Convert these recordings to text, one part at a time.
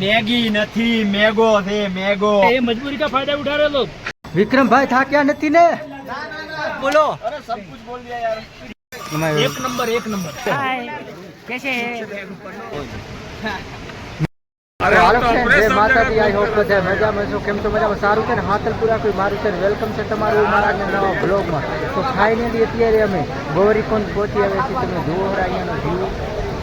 Maggi નથી મેગો છે મેગો. એ મજબૂરી કા ફાયદા ઉઠા રહે વિક્રમભાઈ થાક્યા નથી ને? બોલો. અરે સબ કુછ બોલ દિયા યાર એક નંબર એક નંબર હાય કેસે અરે કેમ તો મજામાં? સારું છે ને? હાતલપુરા કોઈ મારું છે વેલકમ છે તમારું મારા નવા બ્લોગમાં. તો ફાઇનલી અત્યારે અમે ગૌરીકોન પહોંચી આવે છે તમે જુઓ અહીંયાનો વ્યૂ.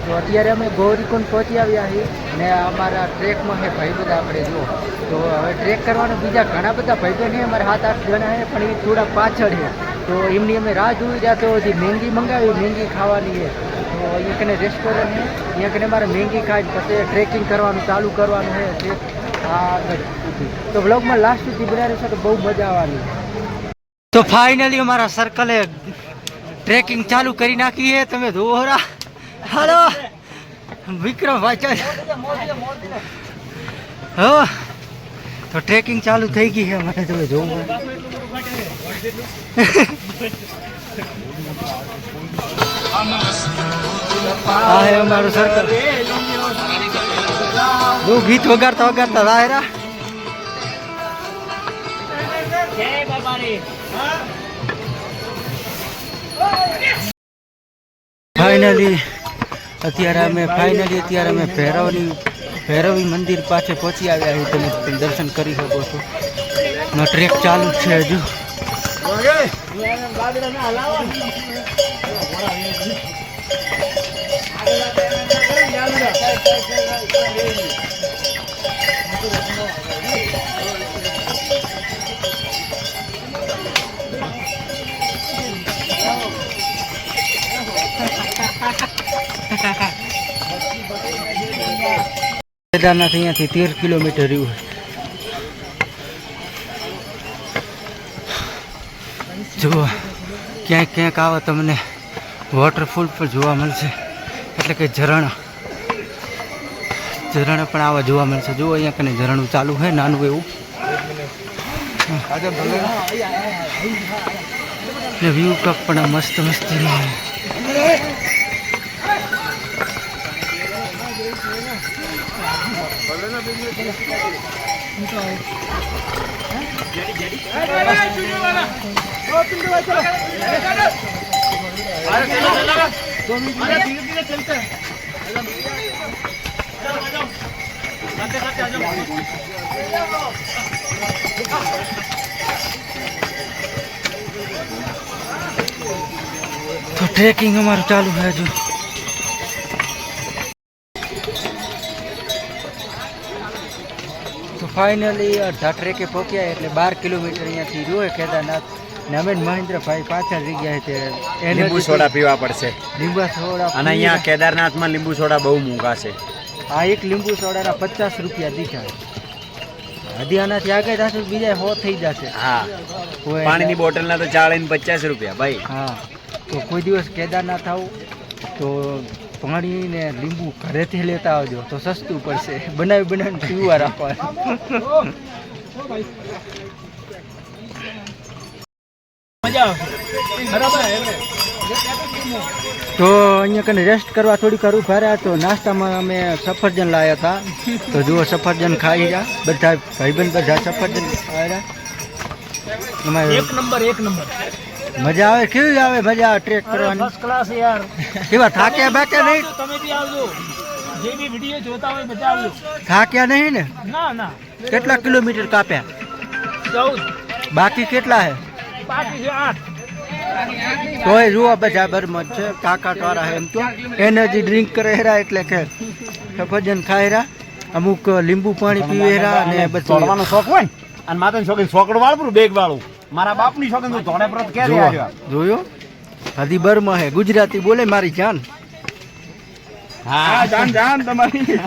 તો અત્યારે અમે ગૌરીકુંડ પહોંચી આવ્યા છીએ ને અમારા ટ્રેકમાં છે ભાઈ બધા આપણે જુઓ. તો હવે ટ્રેક કરવાના બીજા ઘણા બધા ભાઈ બહેન છે, અમારે સાત આઠ જણા છે, પણ એ થોડા પાછળ છે. તો એમની અમે રાહ જોઈ રહ્યા તો હજી મેંગી મંગાવી, મેંગી ખાવાની છે. તો અહીંયા રેસ્ટોરન્ટ છે, અહીંયા કને મારે મેંગી ખાઈ પછી ટ્રેકિંગ કરવાનું, ચાલુ કરવાનું છે તે આગળ. તો બ્લોગમાં લાસ્ટ સુધી બનાવી રહેશે તો બહુ મજા આવવાની. તો ફાઇનલી અમારા સર્કલે ટ્રેકિંગ ચાલુ કરી નાખી છે, તમે જુઓ રા. हेलो। विक्रम भाई चल तो ट्रेकिंग चालू थी गई है, मैं तुम्हें जो गीत वगारता वगारता जय बाबा फाइनली અત્યારે અમે ફાઇનલી અત્યારે અમે ભૈરવની, ભૈરવી મંદિર પાસે પહોંચી આવ્યા છીએ. તમે દર્શન કરી શકો છો. નો ટ્રેક ચાલુ છે હજુ. કેદારનાથ અહીંયાથી તેર કિલોમીટર રહ્યું જુઓ ક્યાંક ક્યાંક આવો તમને વોટરફોલ પણ જોવા મળશે. એટલે કે ઝરણા. ઝરણા પણ આવા જોવા મળશે. જુઓ અહીંયા કને ઝરણું ચાલુ છે નાનું એવું. ને વ્યૂ કપ પણ મસ્ત મસ્તી તો ટ્રેકિંગ અમારું ચાલુ છે હજુ. તો ફાઇનલી અડધા ટ્રેકે પહોંચ્યા એટલે બાર કિલોમીટર અહીંયાથી જોયે કેદારનાથ. ને અમે મહેન્દ્રભાઈ પાછળ રહી ગયા છે. લીંબુ સોડા પીવા પડશે. લીંબુ સોડા અને અહીંયા કેદારનાથમાં લીંબુ સોડા બહુ મોંઘા છે. આ એક લીંબુ સોડાના પચાસ રૂપિયા દીધા હજી આનાથી આગળ જશે બીજા હો થઈ જશે. હા. પાણીની બોટલના તો ચાળીને પચાસ રૂપિયા ભાઈ. હા. તો કોઈ દિવસ કેદારનાથ આવું. તો પાણીને લીંબુ ઘરેથી લેતા આવજો તો સસ્તું પડશે. બનાવી બનાવીને પીવા રાખવાનું. તો અહીંયા કને રેસ્ટ કરવા થોડીક વાર ઊભા તો નાસ્તામાં અમે સફરજન લાવ્યા હતા. તો જુઓ સફરજન ખાઈ ગયા. બધા ભાઈબંધ બધા સફરજન આવ્યા એક નંબર એક નંબર. મજા આવે? કેવી આવે મજા આવે ટ્રેક કરવાની? ફર્સ્ટ ક્લાસ યાર. કેવા થાક્યા બાક્યા નહીં? તમે બી આવજો. જે બી વિડિયો જોતા હોય બધા આવજો. થાક્યા નહીં ને? ના ના. કેટલા કિલોમીટર કાપ્યા? 14 બાકી કેટલા હે? બાકી છે 8 તોય જુઓ બધા બરમત છે. કાકા વાળા એમ તો. એનર્જી ડ્રિંક કરે હેરા એટલે કે સફરજન ખાય હેરા અમુક લીંબુ પાણી પીવે હેરા અને પછી દોડવાનો શોખ હોય ને? અને માતાનો શોખ સોકડ વાળું બેગ વાળું મારા બાપની શોખીન તું ધોળે પરત કે જોયો? હજી બરમાં હે ગુજરાતી બોલે મારી જાન. હા જાન જાન તમારી.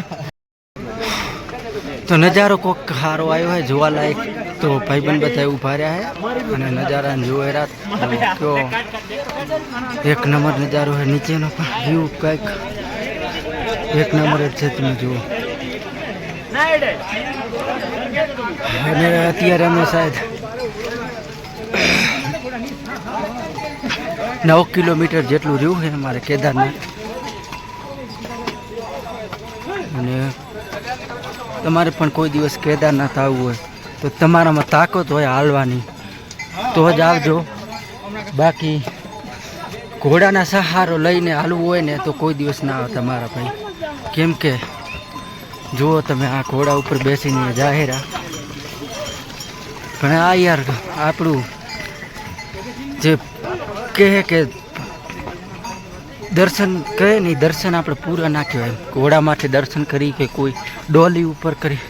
તો નજારો કોક સારો આવ્યો હે જોવા લાયક. તો ભાઈબંધ બધા ઊભા રહ્યા હે અને નજારા જોવે રાત. તો એક નંબર નજારો હે નીચેનો પણ વ્યૂ કંઈક. એક નંબર જ છે તમે જુઓ. અને અત્યારે અમે શાયદ નવ કિલોમીટર જેટલું રહ્યું છે અમારે કેદારનાથ. અને તમારે પણ કોઈ દિવસ કેદારનાથ આવવું હોય તો તમારામાં તાકાત હોય હાલવાની. તો જ આવજો. બાકી ઘોડાના સહારો લઈને હાલવું હોય ને તો કોઈ દિવસ ના આવે તમારા ભાઈ. કેમ કે જુઓ તમે આ ઘોડા ઉપર બેસીને જાહેરા. પણ આ યાર આપણું જે કહે કે દર્શન કહે નહીં દર્શન આપણે પૂરા નાખ્યો એમ ઘોડામાંથી દર્શન કરી કે કોઈ ડોલી ઉપર કરી.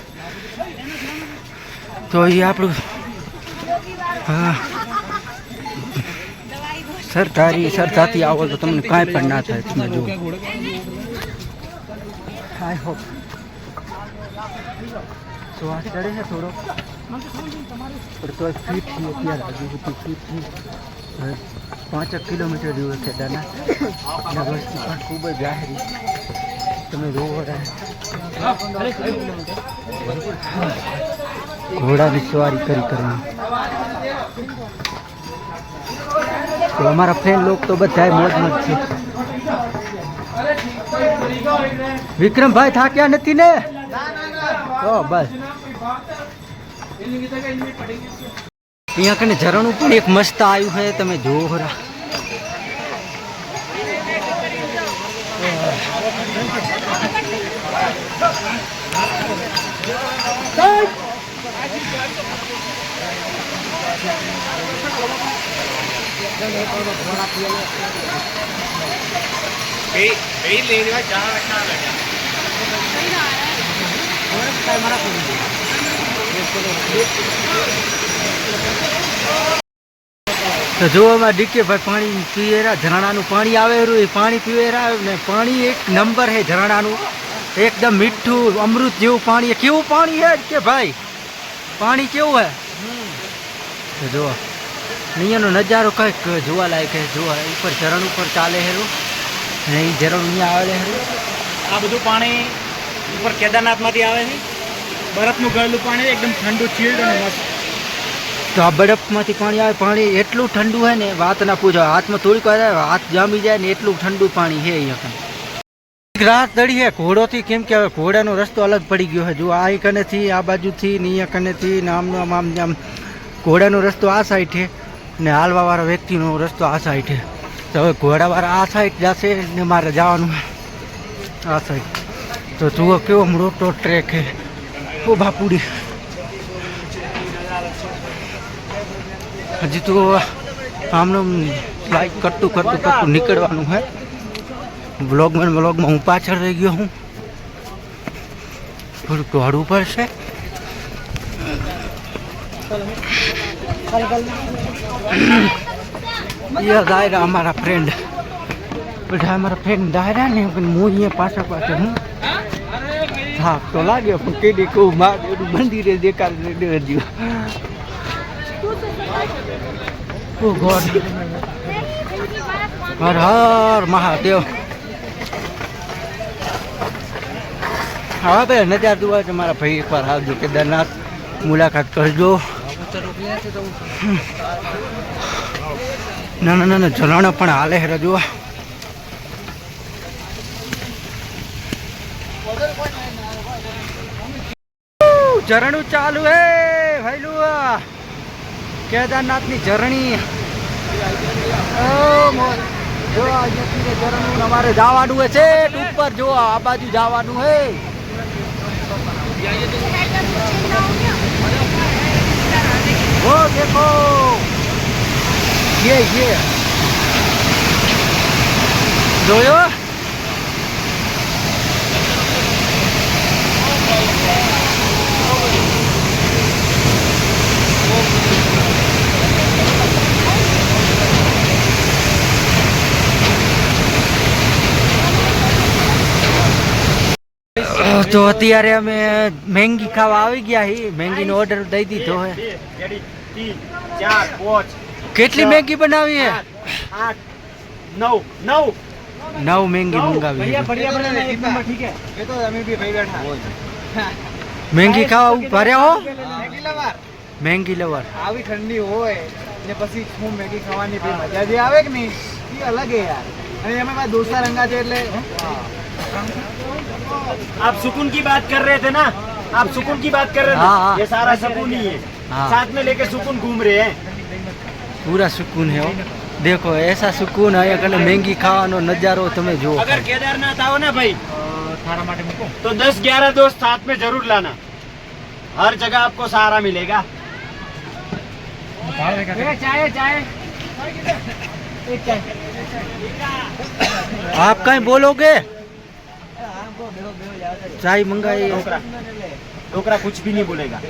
તો એ આપણું, હા. સરતાથી આવો તો તમને કાંઈ પણ ના થાય, તમે જુઓ. આઈ હોપ શ્વાસ ચડે છે થોડો પણ તો ફીટથી અત્યારે હજુ સુધી ફીટ હવે પાંચેક કિલોમીટર દૂર છે દાદા. અને વસ્તી પણ ખૂબ જ જાહેરી તમે જોવો ઘોડાની સવારી કરી કરીને તો અમારા ફ્રેન્ડ લોક તો બધા મોજ જ છે. વિક્રમભાઈ થાક્યા નથી ને? ઓ બસ. અહીંયા કને ઝરણું પણ એક મસ્ત આવ્યું છે તમે જોવો ખરા તો જોવામાં ડીકે ભાઈ પાણી પીવેરા ઝરણાનું પાણી આવેલું એ પાણી પીવેરા ને પાણી એક નંબર છે ઝરણાનું. એકદમ મીઠું, અમૃત જેવું પાણી કેવું પાણી હે કે ભાઈ? પાણી કેવું હે જુઓ. અહીંયાનો નજારો કંઈક જોવાલાયક છે. જુઓ ઉપર ઝરણ ઉપર ચાલે હેરું અને એ ઝરણ અહીંયા આવે હેરું આ બધું પાણી ઉપર કેદારનાથમાંથી આવે છે. બરફનું ગળેલું પાણી એકદમ ઠંડુ ચીલ્ડ અને મસ્ત. તો આ બરફમાંથી પાણી આવે, પાણી એટલું ઠંડુ હોય ને, વાત ના પૂછો. હાથમાં થોડીક વાર હાથ જામી જાય ને એટલું ઠંડુ પાણી છે અહીંયા રાત દડી છે ઘોડોથી કેમ કે હવે ઘોડાનો રસ્તો અલગ પડી ગયો છે જો આ કનેથી આ બાજુથી ને અહીંયા કનેથી ને આમનો આમ આમ આમ. ઘોડાનો રસ્તો આ સાઈડ છે ને હાલવાવાળા વ્યક્તિનો રસ્તો આ સાઈડ છે. તો હવે ઘોડાવાળા આ સાઈડ જશે ને મારે જવાનું આ સાઈડ તો જુઓ કેવો મોટો ટ્રેક છે. ઓ બાપુડી. હજી તો આમનું લાઈક કરતું કરતું કરતું નીકળવાનું છે બ્લોગમાં બ્લોગમાં હું પાછળ રહી ગયો હું. થોડુંક દોડવું પડશે. દાયરા અમારા ફ્રેન્ડ બધા અમારા ફ્રેન્ડ ડાયરા ને હું અહીંયા પાછળ પાછળ હું. હા, તો લાગ્યો પણ કઈ દે કહું, મારું બધું મંદિરે દેખાડ રહ્યું ઓ ગોડ. હર હર મહાદેવ. હા ભાઈ, અને ત્યાં જોવા છે મારા ભાઈ એકવાર. આવજો કેદારનાથ મુલાકાત કરજો. નાના નાના ના ઝરણા પણ હાલે હે રજુ ઝરણું ચાલુ હે ભાઈલું કેદારનાથની ઝરણી જો ઝરણું અમારે જવાનું છે ઉપર જો આ બાજુ જવાનું હે ઓ, દેખો. યે યે. જોયો? તો અત્યારે અમે મેંગી ખાવા આવી ગયા હી મેંગીનો ઓર્ડર દઈ દીધો હે કેટલી મેંગી બનાવી હે નવ નવ નવ મેંગી મંગાવી મેંગી ખાવા ભરે હો મેંગી લવર આવી ઠંડી હોય ને પછી શું મેગી ખાવાની મજા જે આવે કે નહીં એ અલગ હે યાર અને એમાં ડોસા રંગા છે એટલે आप सुकून की बात कर रहे थे ना आप सुकून की बात कर रहे हाँ, हाँ। थे ये सारा सुकून ही है हाँ। साथ में लेके सुकून घूम रहे हैं પૂરા સુકૂન હે હો. દેખો એસા સુકૂન અહીંયા કને મેંગી ખાવાનો નજારો તમે જુઓ अगर केदारनाथ आओ ना भाई थारा माटे मुको तो दस ग्यारह दोस्त साथ में जरूर लाना हर जगह आपको सहारा मिलेगा चाय चाय एक चाय આપ चाय मंगाई डोकरा कुछ भी नहीं बोलेगा।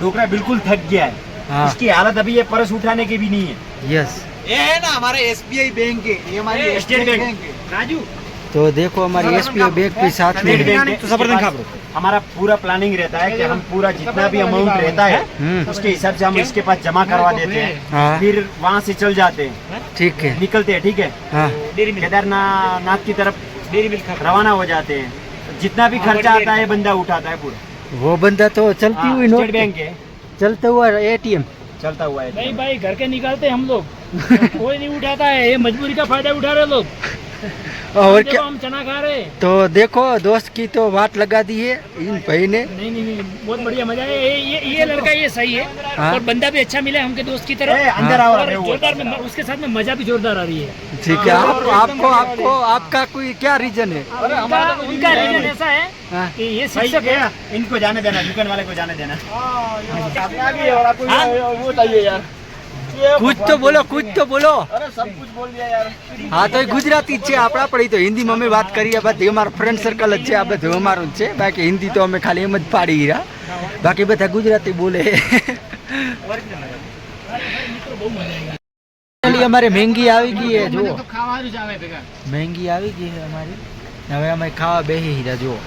डोकरा बिल्कुल थक गया है। हाँ। हालत अभी ये परस उठाने की भी नहीं है। यस ये है ना हमारे आई बैंक के स्टेट बैंक राजू। तो देखो हमारी एसबीआई बैंक के साथ में तो हमारा पूरा प्लानिंग रहता है कि हम पूरा जितना भी अमाउंट रहता है हम्म। उसके हिसाब से हम इसके पास जमा करवा देते हैं। हाँ। फिर वहाँ से चल जाते हैं। ठीक है। निकलते हैं ठीक है? हाँ। केदारनाथ की तरफ़ रवाना हो जाते हैं। जितना भी खर्चा आता है बंदा उठाता है पूरा वो बंदा तो चलती हाँ, हुई स्टेट नोट बैंक है चलते हुआ एटीएम चलता हुआ है नहीं भाई घर के निकालते हम लोग कोई नहीं उठाता है ये मजबूरी का फायदा उठा रहे लोग और क्या? हम चना खा रहे तो देखो दोस्त की तो बात लगा दी है इन भाई ने। नहीं नहीं नहीं बहुत बढ़िया मज़ा है। ये ये ये लड़का ये सही है। हाँ। और बंदा भी अच्छा मिला हमके दोस्त की तरह। अंदर आओ जोरदार में उसके साथ में मज़ा भी जोरदार आ रही है। ठीक है आप, आपको आपको आपका कोई क्या रीजन है? उनका उनका रीजन ऐसा है हाँ, कि ये शिक्षक है। क्या? इनको जाने देना दुकान वाले को जाने देना। आगे और आपको ये- वो चाहिए यार। કુછ તો બોલો કુછ તો બોલો. હા તો ગુજરાતી છે આપણા પણ એ તો હિન્દીમાં અમે વાત કરી આપણે અમારો ફ્રેન્ડ સર્કલ જ છે આ બધું અમારું છે. બાકી હિન્દી તો અમે ખાલી એમ જ પાડી રહ્યા. બાકી બધા ગુજરાતી બોલે. અમારે મહેંગી આવી ગઈ છે જો મહેંગી આવી ગઈ છે અમારી. હવે અમે ખાવા બેસી રહ્યા જુઓ.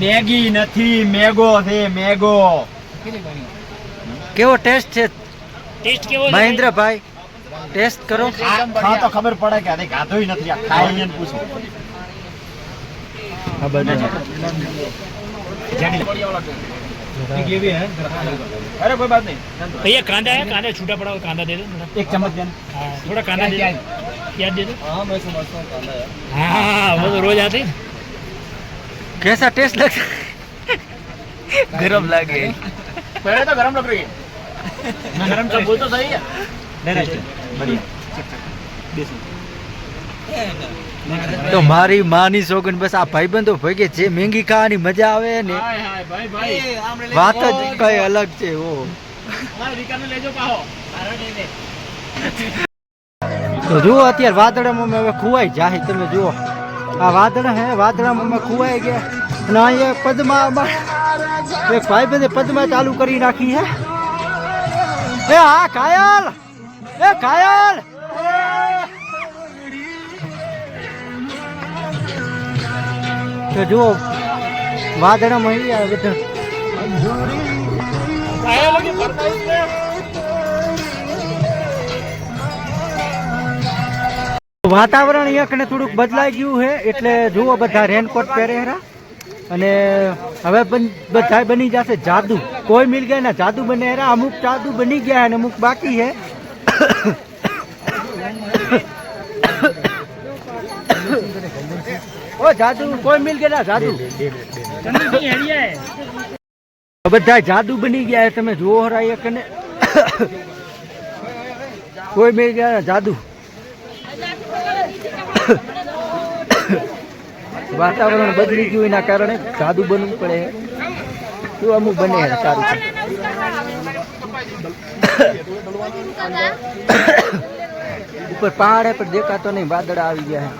મેગી નથી મેગો છે મેગો. કેવો ટેસ્ટ છે? टेस्ट केवो है મહેન્દ્રભાઈ ટેસ્ટ કરો ખા તો ખબર પડે કે આને ખાધો ય નથી આ ખાઈ એને પૂછો આ બધું જાણી લે. ये भी है अरे कोई बात नहीं भैया कांदा है कांदा छूटा पड़ा हुआ कांदा दे दो थोड़ा એક ચમચ દેને हाँ, थोड़ा कांदा दे प्याज, दो प्याज दे दो हाँ मैं समझता हूँ कांदा यार हाँ हाँ वो तो रोज आते हैं कैसा टेस्ट लगता गरम लागे पहले तो गरम लग रही है मैं गरम चल बोल तो सही है તો મારી માની સોગન બસ આ ભાઈબંધો ભેગે જે મેંગી ખાવાની મજા આવે ને हाय हाय भाई भाई વાત જ કઈ અલગ છે ઓ हमारे रिका में ले जाओ पाहो તો જુઓ અત્યારે વાદળામાં અમે હવે ખુવાઈ જાય તમે જુઓ આ વાદળા હે વાદળામાં અમે ખુવાઈ ગયા અને અહીંયા પદમાં અમારે એક ભાઈબંધે પદમાં ચાલુ કરી નાખી હે એ હા, કાયલ! એ કાયલ! તો જુઓ વાદળામાં આવે બધા. વાતાવરણ એક ને થોડુંક બદલાઈ ગયું છે, એટલે જુઓ બધા રેનકોટ પહેરેરા અને હવે પણ બધા બની જશે. જાદુ. કોઈ મિલ ગયા ના. જાદુ બને રહ્યા. અમુક જાદુ બની ગયા અને અમુક બાકી છે. ઓ, જાદુ. કોઈ મિલ ગયા જાદુ. બધા જાદુ બની ગયા તમે જુઓ હરાય કને કોઈ મિલ ગયા જાદુ. વાતાવરણ બદલી ગયું એના કારણે જાદુ બનવું પડે. શું અમુક બને સારું ઉપર પહાડ પર દેખાતો નહીં વાદળ આવી ગયા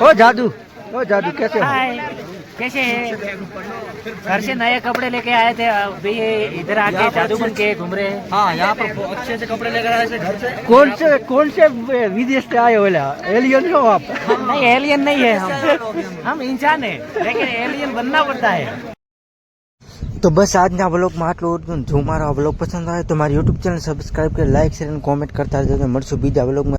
ઓ જાદુ ઓ જાદુ કેસે હો? हाय कैसे हैं घर से नए कपड़े लेके आए थे अभी ये इधर आके जादू बन के घूम रहे हैं हाँ यहाँ पर अच्छे से कपड़े लेकर आए घर से कौन से कौन से विदेश से आए हो एलियन हो आप नहीं एलियन नहीं है हम हम इंसान है लेकिन एलियन बनना पड़ता है તો બસ આજના વ્લોગમાં આટલું હતું જો મારો આ વ્લોગ પસંદ આવે તો મારી યુટ્યુબ ચેનલ સબસ્ક્રાઈબ કરી લાઈક શેર અને કોમેન્ટ કરતા રહેજો મળશું બીજા વ્લોગમાં